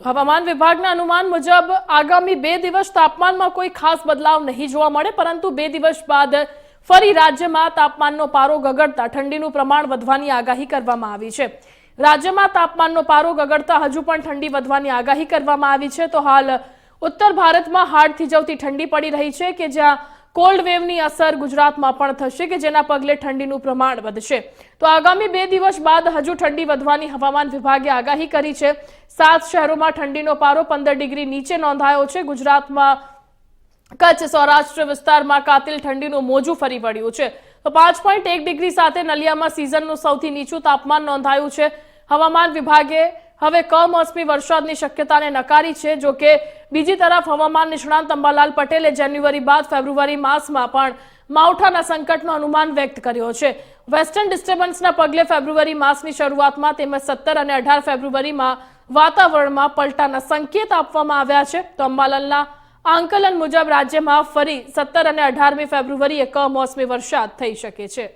હવામાન વિભાગના અનુમાન મુજબ આગામી બે દિવસ તાપમાનમાં કોઈ ખાસ બદલાવ નહીં જોવા મળે, પરંતુ બે દિવસ બાદ ફરી રાજ્યમાં તાપમાનનો પારો ગગડતા ઠંડીનું પ્રમાણ વધવાની આગાહી કરવામાં આવી છે. રાજ્યમાં તાપમાનનો પારો ગગડતા હજુ પણ ઠંડી વધવાની આગાહી કરવામાં આવી છે. તો હાલ ઉત્તર ભારતમાં હાડ થીજવતી ઠંડી પડી રહી છે કે જ્યાં કોલ્ડ વેવની અસર ગુજરાતમાં પણ થશે કે જેના પગલે ઠંડીનું પ્રમાણ વધશે. તો આગામી બે દિવસ બાદ હજુ ઠંડી વધવાની હવામાન વિભાગે આગાહી કરી છે. સાત શહેરોમાં ઠંડીનો પારો પંદર ડિગ્રી નીચે નોંધાયો છે. ગુજરાતમાં કચ્છ, સૌરાષ્ટ્ર વિસ્તારમાં કાતિલ ઠંડીનું મોજું ફરી વળ્યું છે. તો પાંચ પોઈન્ટ એક ડિગ્રી સાથે નલિયામાં સિઝનનું સૌથી નીચું તાપમાન નોંધાયું છે. હવામાન વિભાગે હવે કમોસમી વરસાદની શક્યતાને નકારી છે, જો કે બીજી તરફ હવામાન નિષ્ણાંત અંબાલાલ પટેલે જાન્યુઆરી બાદ ફેબ્રુઆરી માસમાં પણ માવઠાના સંકટનો અનુમાન વ્યક્ત કર્યો છે. વેસ્ટર્ન ડિસ્ટર્બન્સના પગલે ફેબ્રુઆરી માસની શરૂઆતમાં તેમજ સત્તર અને અઢાર ફેબ્રુઆરીમાં વાતાવરણમાં પલટાના સંકેત આપવામાં આવ્યા છે. તો અંબાલાલના આંકલન મુજબ રાજ્યમાં ફરી સત્તર અને અઢારમી ફેબ્રુઆરીએ કમોસમી વરસાદ થઈ શકે છે.